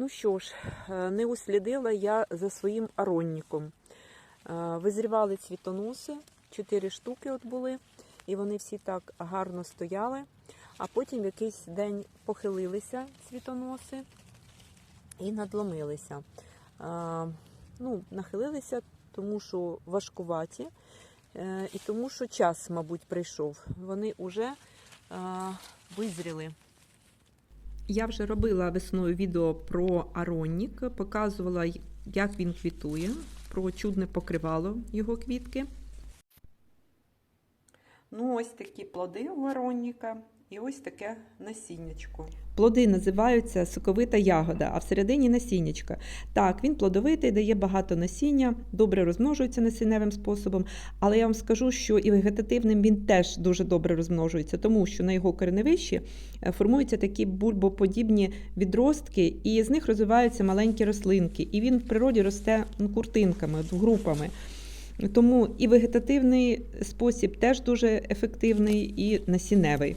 Ну що ж, е, не услідила я за своїм аронником. Е, Визрівали цвітоноси, чотири штуки от були, і вони всі так гарно стояли. А потім якийсь день похилилися цвітоноси і надломилися. Е, Ну, нахилилися, тому що важкуваті, і тому що час, мабуть, прийшов. Вони вже визріли. Я вже робила весною відео про ароннік, показувала, як він квітує, про чудне покривало його квітки. Ну, ось такі плоди у аронніка і ось таке насіннячко. Плоди називаються соковита ягода, а всередині насіннячка. Так, він плодовитий, дає багато насіння, добре розмножується насінневим способом, але я вам скажу, що і вегетативним він теж дуже добре розмножується, тому що на його кореневищі е, формуються такі бульбоподібні відростки, і з них розвиваються маленькі рослинки. І він в природі росте ну, куртинками, групами. Тому і вегетативний спосіб теж дуже ефективний, і насінневий.